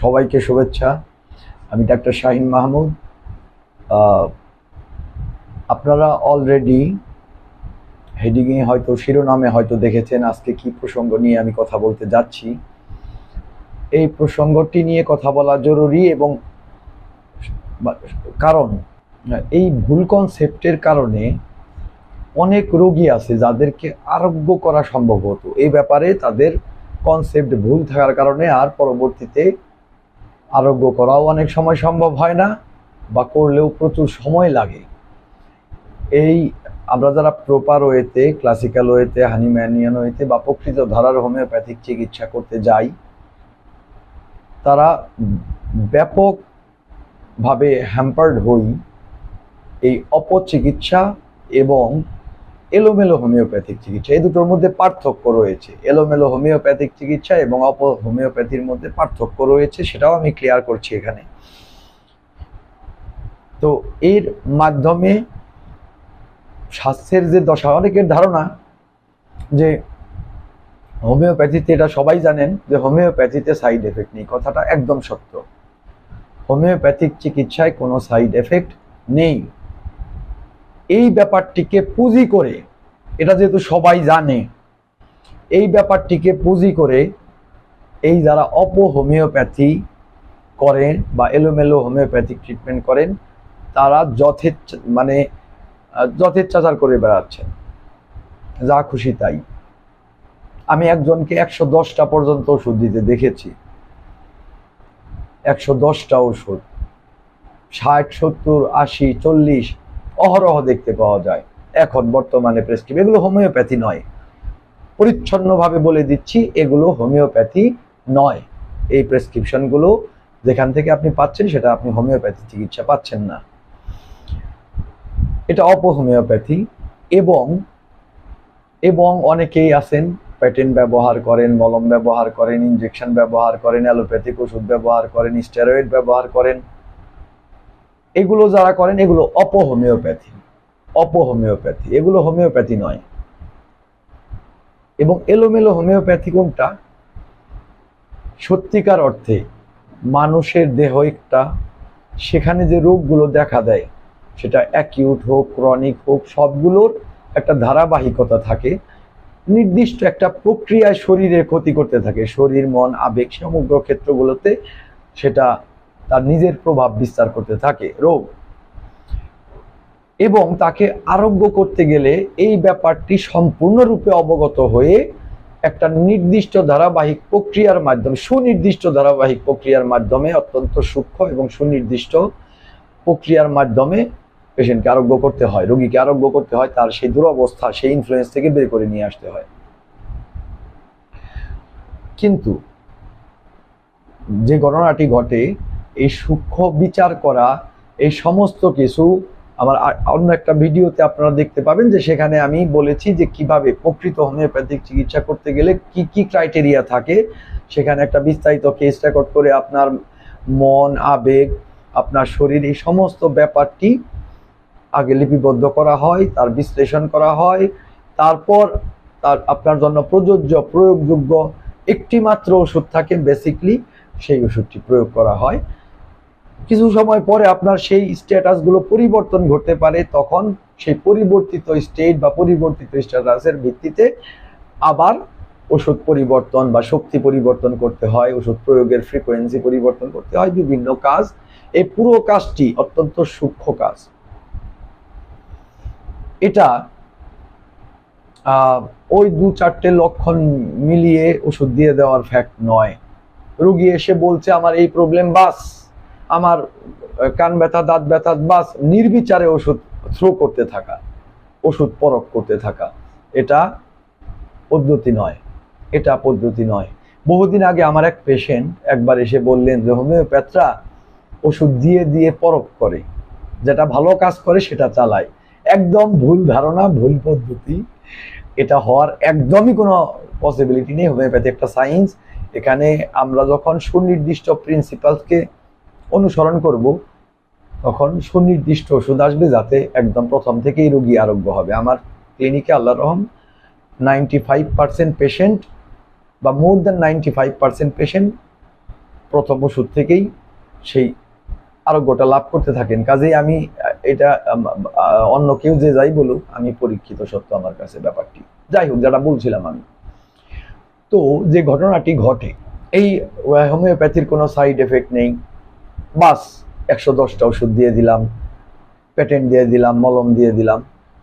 সবাইকে শুভেচ্ছা। আমি ডাক্তার শাহিন মাহমুদ। আপনারা অলরেডি হেডিংয়ে হয়তো, শিরোনামে হয়তো দেখেছেন আজকে কি প্রসঙ্গ নিয়ে আমি কথা বলতে যাচ্ছি। এই প্রসঙ্গটি নিয়ে কথা বলা জরুরি এবং কারণ, এই ভুল কনসেপ্টের কারণে অনেক রোগী আছে যাদেরকে আরোগ্য করা সম্ভব হতো। এই ব্যাপারে তাদের কনসেপ্ট ভুল থাকার কারণে আর পরবর্তীতে আরোগ্য করাও অনেক সময় সম্ভব হয় না বা করলেও প্রচুর সময় লাগে। এই আমরা যারা প্রপার ওয়েতে ক্লাসিক্যাল ওয়েতে হানিম্যানিয়ান ওয়েতে বা প্রকৃত ধারার হোমিওপ্যাথিক চিকিৎসা করতে যাই, তারা ব্যাপকভাবে হ্যাম্পার্ড হই এই অপচিকিৎসা এবং এলোমেলো হোমিওপ্যাথিক চিকিৎসা। এই দুটোর মধ্যে পার্থক্য রয়েছে। এলোমেলো হোমিওপ্যাথিক চিকিৎসা এবং অপ হোমিওপ্যাথির মধ্যে পার্থক্য রয়েছে, সেটাও আমি ক্লিয়ার করছি এখানে। তো এর মাধ্যমে স্বাস্থ্যের যে দশা, অনেকের ধারণা যে হোমিওপ্যাথিতে এটা সবাই জানেন যে হোমিওপ্যাথিতে সাইড এফেক্ট নেই। কথাটা একদম সত্য। হোমিওপ্যাথিক চিকিৎসায় কোনো সাইড এফেক্ট নেই। এই ব্যাপারটিকে পুঁজি করে, এটা যেহেতু সবাই জানে, এই ব্যাপারটিকে পুঁজি করে এই যারা অপ হোমিওপ্যাথি করেন বা এলোমেলো হোমিওপ্যাথিক ট্রিটমেন্ট করেন, তারা যথেচ্ছ মানে যথেচ্ছাচার করে বেড়াচ্ছেন। যা খুশি তাই। আমি একজনকে একশো দশটা পর্যন্ত ওষুধ দিতে দেখেছি। একশো দশটা ওষুধ। ষাট, সত্তর, আশি, চল্লিশ অহরহ দেখতে পাওয়া যায়। এখন বর্তমানে প্রেসক্রিপ এগুলো হোমিওপ্যাথি নয়। পরিচ্ছন্নভাবে বলে দিচ্ছি, এগুলো হোমিওপ্যাথি নয়। এই প্রেসক্রিপশনগুলো যেখান থেকে আপনি পাচ্ছেন, সেটা আপনি হোমিওপ্যাথি চিকিৎসা পাচ্ছেন না। এটা অপহোমিওপ্যাথি এবং এবং অনেকেই আছেন প্যাটেন ব্যবহার করেন, মলম ব্যবহার করেন ইনজেকশন ব্যবহার করেন অ্যালোপ্যাথিক ওষুধ ব্যবহার করেন স্টেরয়েড ব্যবহার করেন। এগুলো যারা করেন, এগুলো অপহোমিওপ্যাথি। অপহোমিওপ্যাথি। এগুলো হোমিওপ্যাথি নয়। এবং এলোমেলো হোমিওপ্যাথি কোনটা সত্যিকার অর্থে মানুষের দেহ একটা, সেখানে যে রোগগুলো দেখা দেয়, সেটা অ্যাকিউট হোক ক্রনিক হোক, সবগুলোর একটা ধারাবাহিকতা থাকে। নির্দিষ্ট একটা প্রক্রিয়ায় শরীরের ক্ষতি করতে থাকে। শরীর, মন, আবেগ, সমগ্র ক্ষেত্রগুলোতে সেটা তার নিজের প্রভাব বিস্তার করতে থাকে, রোগ। এবং তাকে আরোগ্য করতে গেলে এই ব্যাপারটি সম্পূর্ণরূপে অবগত হয়ে একটা নির্দিষ্ট ধারাবাহিক প্রক্রিয়ার মাধ্যমে, সুনির্দিষ্ট ধারাবাহিক প্রক্রিয়ার মাধ্যমে অত্যন্ত সূক্ষ্ম এবং সুনির্দিষ্ট প্রক্রিয়ার মাধ্যমে পেশেন্টকে আরোগ্য করতে হয়, রোগীকে আরোগ্য করতে হয়, তার সেই দুরবস্থা, সেই ইনফ্লুয়েন্স থেকে বের করে নিয়ে আসতে হয়। কিন্তু যে ঘটনাটি ঘটে এই সূক্ষ্ম বিচার করা, এই সমস্ত কিছু আমার অন্য একটা ভিডিওতে আপনারা দেখতে পাবেন যে সেখানে আমি বলেছি যে কীভাবে প্রকৃত হোমিওপ্যাথিক চিকিৎসা করতে গেলে কি কি ক্রাইটেরিয়া থাকে। সেখানে একটা বিস্তারিত কেস রেকর্ড করে আপনার মন, আবেগ, আপনার শরীর এই সমস্ত ব্যাপারটি আগে লিপিবদ্ধ করা হয়, তার বিশ্লেষণ করা হয়। তারপর তার আপনার জন্য প্রযোজ্য, প্রয়োগযোগ্য একটি মাত্র ওষুধ থাকে বেসিকলি সেই ওষুধটি প্রয়োগ করা হয়। কিছু সময় পরে আপনার সেই স্ট্যাটাসগুলো পরিবর্তন ঘটতে পারে, তখন সেই পরিবর্তিত স্টেট বা পরিবর্তিত স্ট্যাটাসের ভিত্তিতে আবার ওষুধ পরিবর্তন বা শক্তি পরিবর্তন করতে হয়, ওষুধ প্রয়োগের ফ্রিকোয়েন্সি পরিবর্তন করতে হয়, বিভিন্ন কাজ। এই পুরো কাজটি অত্যন্ত সূক্ষ্ম কাজ। এটা ওই দু চারটে লক্ষণ মিলিয়ে ওষুধ দিয়ে দেওয়ার ফ্যাক্ট নয়। রুগী এসে বলছে, আমার এই প্রবলেম বাস। আমার কান ব্যথা, দাঁত ব্যথা, বাস নির্বিচারে ওষুধ থ্রো করতে থাকা, ওষুধ পরক করতে থাকা, এটা পদ্ধতি নয়, এটা পদ্ধতি নয়। বহুদিন আগে আমার এক পেশেন্ট একবার এসে বললেন যে, হোমিওপ্যাথরা ওষুধ দিয়ে দিয়ে পরক করে, যেটা ভালো কাজ করে সেটা চালায়। একদম ভুল ধারণা, ভুল পদ্ধতি। এটা হওয়ার একদমই কোনো পসিবিলিটি নেই। হোমিওপ্যাথি একটা সায়েন্স এখানে আমরা যখন সুনির্দিষ্ট প্রিন্সিপালকে অনুসরণ করব, তখন সুনির্দিষ্ট ওষুধ আসবে যাতে একদম প্রথম থেকেই রোগী আরোগ্য হবে। আমার ক্লিনিকে আল্লাহ রহম নাইনটি ফাইভ পার্সেন্ট পেশেন্ট বা more than ninety five percent patient প্রথম ওষুধ থেকেই সেই আরোগ্যটা লাভ করতে থাকেন। কাজেই আমি এটা অন্য কেউ যে যাই বলুক, আমি পরীক্ষিত সত্য আমার কাছে ব্যাপারটি। যাই হোক, যেটা বলছিলাম আমি। তো যে ঘটনাটি ঘটে, এই হোমিওপ্যাথির কোনো সাইড এফেক্ট নেই। বাস, একশো দশটা ওষুধ দিয়ে দিলাম, পেটেন্ট দিয়ে দিলাম, মলম দিয়ে দিলাম।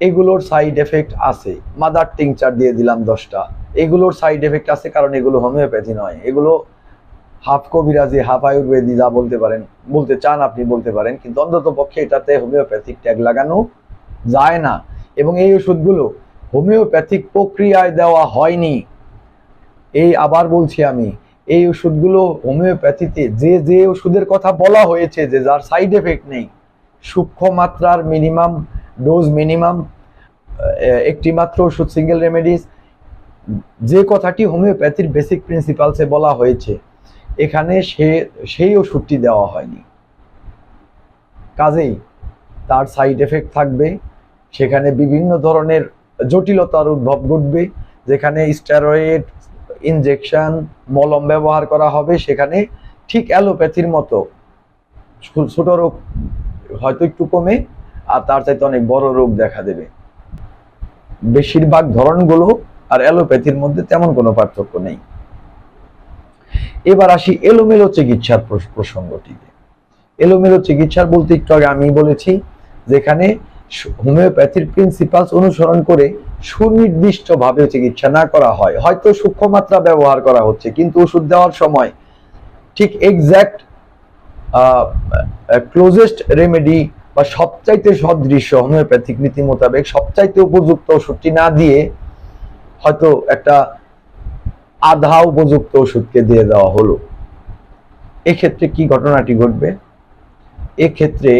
এগুলোর সাইড এফেক্ট আছে। মাদার টিংচার দিয়ে দিলাম দশটা। এগুলোর সাইড এফেক্ট আছে কারণ এগুলো হোমিওপ্যাথি নয়। এগুলো হাফ কবিরাজি হাফ আয়ুর্বেদি যা বলতে পারেন, বলতে চান আপনি বলতে পারেন, কিন্তু অন্তত পক্ষে এটাতে হোমিওপ্যাথিক ট্যাগ লাগানো যায় না। এবং এই ওষুধগুলো হোমিওপ্যাথিক প্রক্রিয়ায় দেওয়া হয়নি। এই আবার বলছি আমি এই ওষুধগুলো হোমিওপ্যাথিতে, যে যে ওষুধের কথা বলা হয়েছে যে যার সাইড এফেক্ট নেই, সূক্ষ্ম মাত্রার মিনিমাম, ডোজ মিনিমাম একটি মাত্র ওষুধ, সিঙ্গেল রেমেডিস, যে কথাটি হোমিওপ্যাথির বেসিক প্রিন্সিপালসে বলা হয়েছে, এখানে সে, সেই ওষুধটি দেওয়া হয়নি। কাজেই তার সাইড এফেক্ট থাকবে, সেখানে বিভিন্ন ধরনের জটিলতার উদ্ভব ঘটবে, যেখানে স্টেরয়েড ইনজেকশন মলম ব্যবহার করা হবে সেখানে ঠিক অ্যালোপ্যাথির মতো। ছোট রোগ হয়তো একটু কমে, আর তার চাইতে অনেক বড় রোগ দেখা দেবে। বেশিরভাগ ধরনগুলো আর অ্যালোপ্যাথির মধ্যে তেমন কোনো পার্থক্য নেই। এবার আসি এলোমেলো চিকিৎসার প্রস- প্রসঙ্গটিতে। এলোমেলো চিকিৎসার বলতে একটু আগে আমি বলেছি, যেখানে হোমিওপ্যাথির প্রিন্সিপালস অনুসরণ করে সুনির্দিষ্টভাবে চিকিৎসা না করা হয়। হয়তো সূক্ষ্ম মাত্রা ব্যবহার করা হচ্ছে, কিন্তু ওষুধ দেওয়ার সময় ঠিক এক্স্যাক্ট ক্লোজেস্ট রেমেডি বা সবচাইতে সদৃশ্য হোমিওপ্যাথিক নীতি মোতাবেক সবচাইতে উপযুক্ত ওষুধটি না দিয়ে হয়তো একটা আধা উপযুক্ত ওষুধকে দিয়ে দেওয়া হলো। এক্ষেত্রে কি ঘটনাটি ঘটবে? এক্ষেত্রে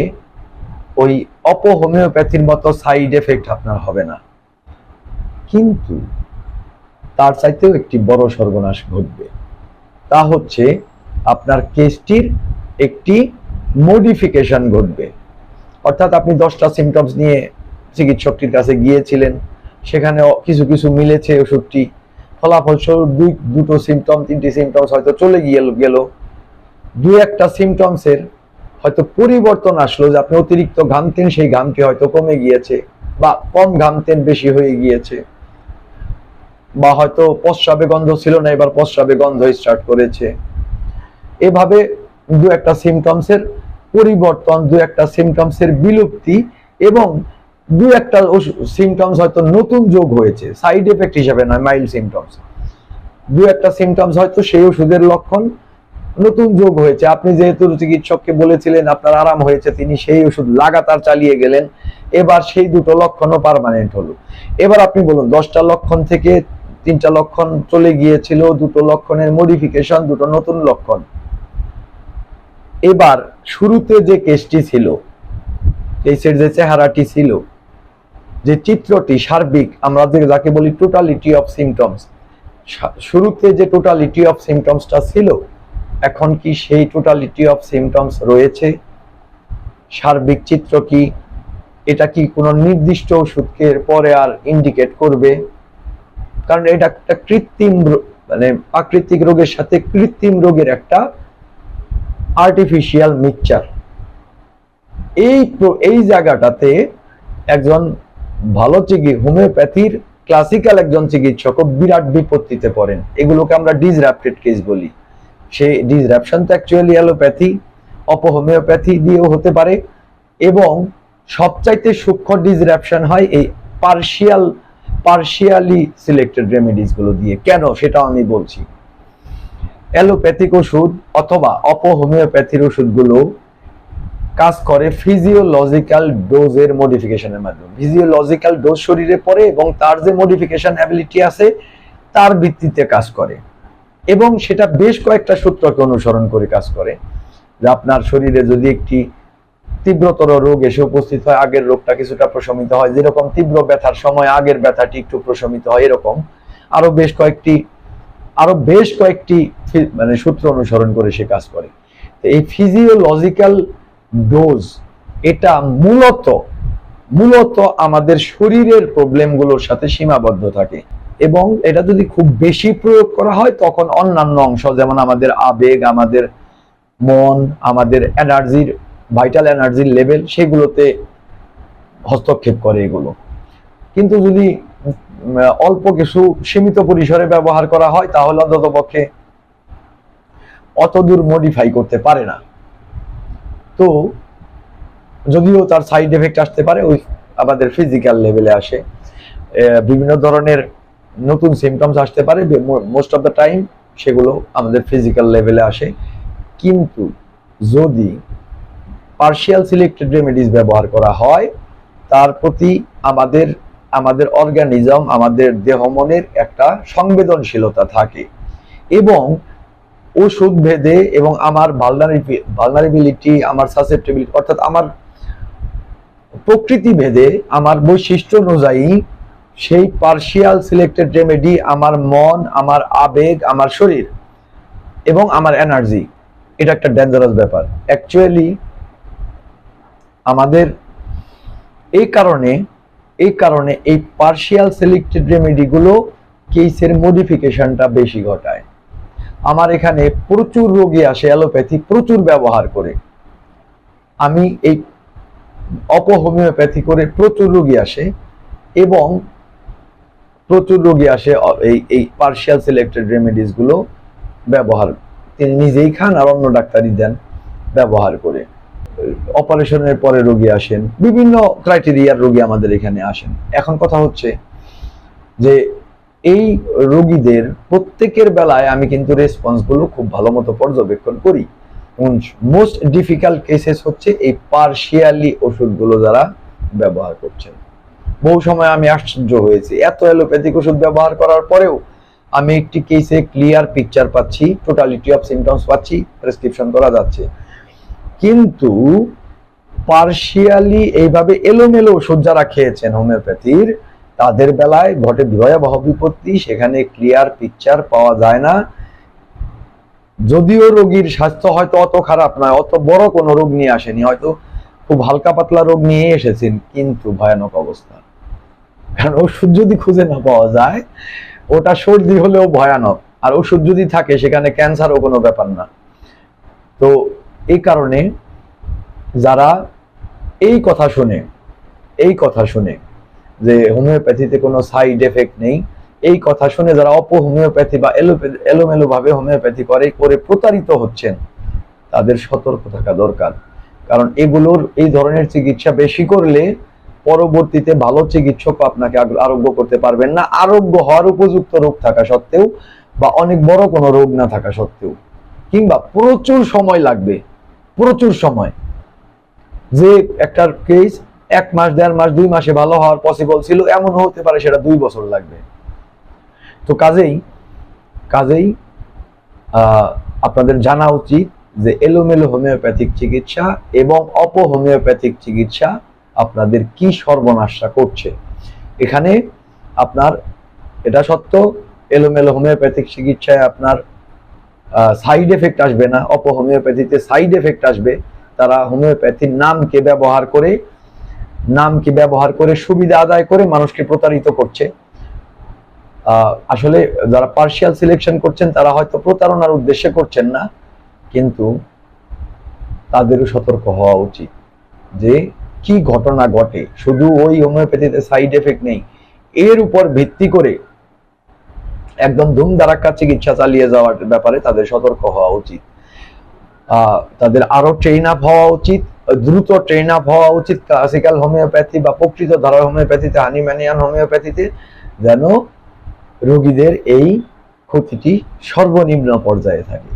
ওই অপহোমিওপ্যাথির মতো সাইড এফেক্ট আপনার হবে না। কিন্তু তার চাইতেও একটি বড় সর্বনাশ ঘটবে। তা হচ্ছে আপনার কেসটির একটি মডিফিকেশন ঘটবে। অর্থাৎ আপনি দশটা সিমটমস নিয়ে চিকিৎসকটির কাছে গিয়েছিলেন। সেখানে কিছু কিছু মিলেছে ওষুধটি। ফলাফলস্বরূপ দুই, দুটো সিমটম তিনটি সিমটমস হয়তো চলে গিয়ে গেল। দুই একটা সিমটমসের হয়তো পরিবর্তন আসলো যে আপনি অতিরিক্ত ঘামতেন, সেই ঘামটি হয়তো কমে গিয়েছে বা কম ঘামতেন, বেশি হয়ে গিয়েছে। বা হয়তো প্রস্রাবে গন্ধ ছিল না, এবার প্রস্রাবে গন্ধ স্টার্ট করেছে। এভাবে দু একটা সিমটমসের পরিবর্তন, দু একটা সিমটমসের বিলুপ্তি এবং দু একটা সিমটমস হয়তো নতুন যোগ হয়েছে সাইড এফেক্ট হিসাবে নয় মাইল্ড সিমটমস দু একটা সিমটমস হয়তো সেই ওষুধের লক্ষণ নতুন যোগ হয়েছে। আপনি যেহেতু চিকিৎসককে বলেছিলেন, আপনার আরাম হয়েছে, তিনি সেই ওষুধ লাগাতার চালিয়ে গেলেন। এবার সেই দুটো লক্ষণও পার্মানেন্ট হলো। এবার আপনি বলুন, দশটা লক্ষণ থেকে তিনটা লক্ষণ চলে গিয়েছিল, দুটো লক্ষণের মডিফিকেশন দুটো নতুন লক্ষণ। এবার শুরুতে যে কেসটি ছিল কেসের যে চেহারাটি ছিল, যে চিত্রটি সার্বিক, আমরা যাকে বলি টোটালিটি অফ সিমটমস শুরুতে যে টোটালিটি অফ সিমটমসটা ছিল এখন কি সেই টোটালিটি অফ সিমটমস রয়েছে? সার্বিক চিত্র কি? এটা কি কোনো নির্দিষ্ট ওষুধকে পরে আর ইন্ডিকেট করবে? কারণ এটা একটা কৃত্রিম মানে প্রাকৃতিক রোগের সাথে কৃত্রিম রোগের একটা আর্টিফিশিয়াল মিক্সচার এই এই জায়গাটাতে একজন ভালো চিকি হোমিওপ্যাথির ক্লাসিক্যাল একজন চিকিৎসক বিরাট বিপত্তিতে পড়েন। এগুলোকে আমরা ডিসরাপ্টেড কেস বলি। সেই ডিসরাপশন তো অ্যাকচুয়ালি অ্যালোপ্যাথি অপহোমিওপ্যাথি দিয়েও হতে পারে এবং সবচাইতে সূক্ষ্ম ডিসরাপশন হয় এই পার্শিয়াল পার্শিয়ালি সিলেক্টেড রেমেডিসগুলো দিয়ে। কেন? সেটাও আমি বলছি। অ্যালোপ্যাথিক ওষুধ অথবা অপহোমিওপ্যাথির ওষুধগুলো কাজ করে ফিজিওলজিক্যাল ডোজের মডিফিকেশনের মাধ্যমে। ফিজিওলজিক্যাল ডোজ শরীরে পড়ে এবং তার যে মডিফিকেশন অ্যাবিলিটি আছে, তার ভিত্তিতে কাজ করে। এবং সেটা বেশ কয়েকটা সূত্রকে অনুসরণ করে কাজ করে যে আপনার শরীরে যদি একটি তীব্রতর রোগ এসে উপস্থিত হয়, আগের রোগটা কিছুটা প্রশমিত হয়। যেরকম তীব্র ব্যথার সময় আগের ব্যথাটি একটু প্রশমিত হয় এরকম। আরও বেশ কয়েকটি, আরও বেশ কয়েকটি মানে সূত্র অনুসরণ করে সে কাজ করে। এই ফিজিওলজিক্যাল ডোজ এটা মূলত মূলত আমাদের শরীরের প্রবলেমগুলোর সাথে সীমাবদ্ধ থাকে। এবং এটা যদি খুব বেশি প্রয়োগ করা হয়, তখন অন্যান্য অংশ, যেমন আমাদের আবেগ, আমাদের মন, আমাদের এনার্জির, ভাইটাল এনার্জির লেভেল, সেগুলোতে হস্তক্ষেপ করে এগুলো। কিন্তু যদি অল্প কিছু সীমিত পরিসরে ব্যবহার করা হয়, তাহলে অন্তত পক্ষে অত দূর মডিফাই করতে পারে না। তো যদিও তার সাইড এফেক্ট আসতে পারে, ওই আমাদের ফিজিক্যাল লেভেলে আসে। বিভিন্ন ধরনের নতুন সিমটমস আসতে পারে মোস্ট অফ দ্য টাইম সেগুলো আমাদের ফিজিক্যাল লেভেলে আসে। কিন্তু যদি পার্শিয়াল সিলেক্টেড রেমেডিস ব্যবহার করা হয়, তার প্রতি আমাদের আমাদের অর্গানিজম আমাদের দেহ মনের একটা সংবেদনশীলতা থাকে এবং ওষুধ ভেদে এবং আমার ভালনারেবিলিটি আমার সাসেপ্টেবিলিটি অর্থাৎ আমার প্রকৃতি ভেদে, আমার বৈশিষ্ট্য অনুযায়ী সেই পার্শিয়াল সিলেক্টেড রেমেডি আমার মন, আমার আবেগ, আমার শরীর এবং আমার এনার্জি এটা একটা ডেঞ্জারাস ব্যাপার। অ্যাকচুয়ালি আমাদের এই কারণে এই কারণে এই পার্শিয়াল সিলেক্টেড রেমেডিগুলো কেসের মডিফিকেশনটা বেশি ঘটায়। আমার এখানে প্রচুর রোগী আসে অ্যালোপ্যাথি প্রচুর ব্যবহার করে। আমি এই অপহোমিওপ্যাথি করে প্রচুর রোগী আসে এবং প্রচুর রোগী আসে এই এই পার্শিয়াল সিলেক্টেড রেমেডিসগুলো ব্যবহার, তিনি নিজেই খান আর অন্য ডাক্তারই দেন ব্যবহার করে। অপারেশনের পরে রোগী আসেন, বিভিন্ন ক্রাইটেরিয়ার রোগী আমাদের এখানে আসেন। এখন কথা হচ্ছে যে এই রোগীদের প্রত্যেকের বেলায় আমি কিন্তু রেসপন্সগুলো খুব ভালো মতো পর্যবেক্ষণ করি। মোস্ট ডিফিকাল্ট কেসেস হচ্ছে এই পার্শিয়ালি ওষুধগুলো যারা ব্যবহার করছেন। বহু সময় আমি আশ্চর্য হয়েছি। এত অ্যালোপ্যাথিক ওষুধ ব্যবহার করার পরেও আমি একটি কেসে ক্লিয়ার পিকচার পাচ্ছি টোটালিটি অফ সিমটমস পাচ্ছি প্রেসক্রিপশন করা যাচ্ছে। কিন্তু পার্শিয়ালি এইভাবে এলোমেলো ওষুধ যারা খেয়েছেন হোমিওপ্যাথির তাদের বেলায় ঘটে ভয়াবহ বিপত্তি, সেখানে ক্লিয়ার পিকচার পাওয়া যায় না। যদিও রোগীর স্বাস্থ্য হয়তো অত খারাপ নয়, অত বড় কোনো রোগ নিয়ে আসেনি, হয়তো খুব হালকা পাতলা রোগ নিয়ে এসেছেন, কিন্তু ভয়ানক অবস্থা। কারণ ওষুধ যদি খুঁজে না পাওয়া যায়, ওটা সর্দি হলেও ভয়ানক। আর ওষুধ যদি থাকে, সেখানে ক্যান্সারও কোনো ব্যাপার না। তো এই কারণে যারা এই কথা শুনে, এই কথা শুনে যে হোমিওপ্যাথিতে কোনো সাইড এফেক্ট নেই, এই কথা শুনে যারা অপ হোমিওপ্যাথি বা এলোমেলো ভাবে হোমিওপ্যাথি করে করে প্রতারিত হচ্ছেন, তাদের সতর্ক থাকা দরকার। কারণ এগুলোর, এই ধরনের চিকিৎসা বেশি করলে পরবর্তীতে ভালো চিকিৎসক আপনাকে আরোগ্য করতে পারবেন না। আরোগ্য হওয়ার উপযুক্ত রোগ থাকা সত্ত্বেও বা অনেক বড় কোনো রোগ না থাকা সত্ত্বেও। কিংবা প্রচুর সময় লাগবে, প্রচুর সময়। যে একটার কেস এক মাস, দেড় মাস, দুই মাসে ভালো হওয়ার পসিবল ছিল এমন হতে পারে সেটা দুই বছর লাগবে। তো কাজেই কাজেই আপনাদের জানা উচিত যে এলোমেলো হোমিওপ্যাথিক চিকিৎসা এবং অপ হোমিওপ্যাথিক চিকিৎসা আপনাদের কি সর্বনাশা করছে? এখানে আপনার, এটা সত্য, এলোমেলো হোমিওপ্যাথিক চিকিৎসায় আপনার সাইড এফেক্ট আসবে না অপ হোমিওপ্যাথিতে সাইড এফেক্ট আসবে। তারা হোমিওপ্যাথির নামকে ব্যবহার করে নামকে ব্যবহার করে, সুবিধা আদায় করে মানুষকে প্রতারিত করছে। আসলে যারা পার্শিয়াল সিলেকশন করছেন, তারা হয়তো প্রতারণার উদ্দেশ্যে করছেন না, কিন্তু তাদেরও সতর্ক হওয়া উচিত যে কি ঘটনা ঘটে? শুধু ওই হোমিওপ্যাথিতে সাইড এফেক্ট নেই। এর উপর ভিত্তি করে একদম ধুমধারাক্কা চিকিৎসা চালিয়ে যাওয়ার ব্যাপারে তাদের সতর্ক হওয়া উচিত। তাদের আরও ট্রেন আপ হওয়া উচিত, দ্রুত ট্রেন আপ হওয়া উচিত ক্লাসিক্যাল হোমিওপ্যাথি বা প্রকৃত ধারা হোমিওপ্যাথিতে হানিম্যানিয়ান হোমিওপ্যাথিতে যেন রোগীদের এই ক্ষতিটি সর্বনিম্ন পর্যায়ে থাকে।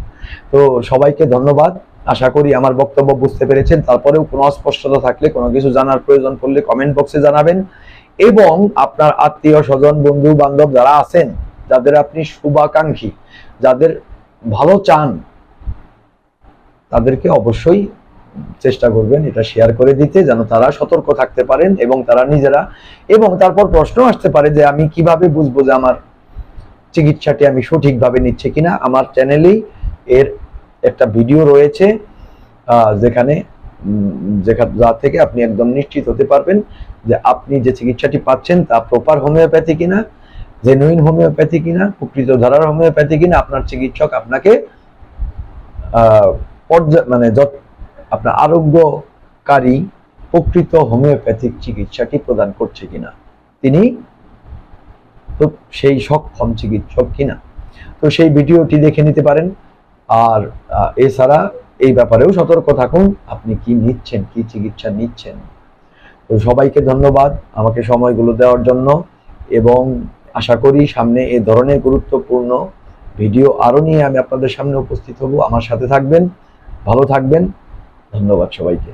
তো সবাইকে ধন্যবাদ। আশা করি আমার বক্তব্য বুঝতে পেরেছেন। তারপরেও কোনো অস্পষ্টতা থাকলে, কোনো কিছু জানার প্রয়োজন পড়লে কমেন্ট বক্সে জানাবেন। এবং আপনার আত্মীয় স্বজন, বন্ধু বান্ধব যারা আছেন, যাদের আপনি শুভাকাঙ্ক্ষী, যাদের ভালো চান, তাদেরকে অবশ্যই চেষ্টা করবেন এটা শেয়ার করে দিতে, যেন তারা সতর্ক থাকতে পারেন এবং তারা নিজেরা এবং তারপর প্রশ্ন আসতে পারে যে আমি কীভাবে বুঝব যে আমার চিকিৎসাটি আমি সঠিকভাবে নিচ্ছে কিনা। আমার চ্যানেলেই এর একটা ভিডিও রয়েছে যেখানে যা থেকে আপনি একদম নিশ্চিত হতে পারবেন যে আপনি যে চিকিৎসাটি পাচ্ছেন তা প্রপার হোমিওপ্যাথি কিনা জেনুইন হোমিওপ্যাথি কিনা প্রকৃত ধারার হোমিওপ্যাথি কিনা, আপনার চিকিৎসক আপনাকে মানে আপনার আরোগ্যকারী প্রকৃত হোমিওপ্যাথিক চিকিৎসাটি প্রদান করছে কিনা, তিনি তো সেই সক্ষম চিকিৎসক কিনা। তো সেই ভিডিওটি দেখে নিতে পারেন। আর এছাড়া এই ব্যাপারেও সতর্ক থাকুন, আপনি কি নিচ্ছেন, কি চিকিৎসা নিচ্ছেন। তো সবাইকে ধন্যবাদ আমাকে সময়গুলো দেওয়ার জন্য এবং আশা করি সামনে এ ধরনের গুরুত্বপূর্ণ ভিডিও আরও নিয়ে আমি আপনাদের সামনে উপস্থিত হব। আমার সাথে থাকবেন, ভালো থাকবেন, ধন্যবাদ সবাইকে।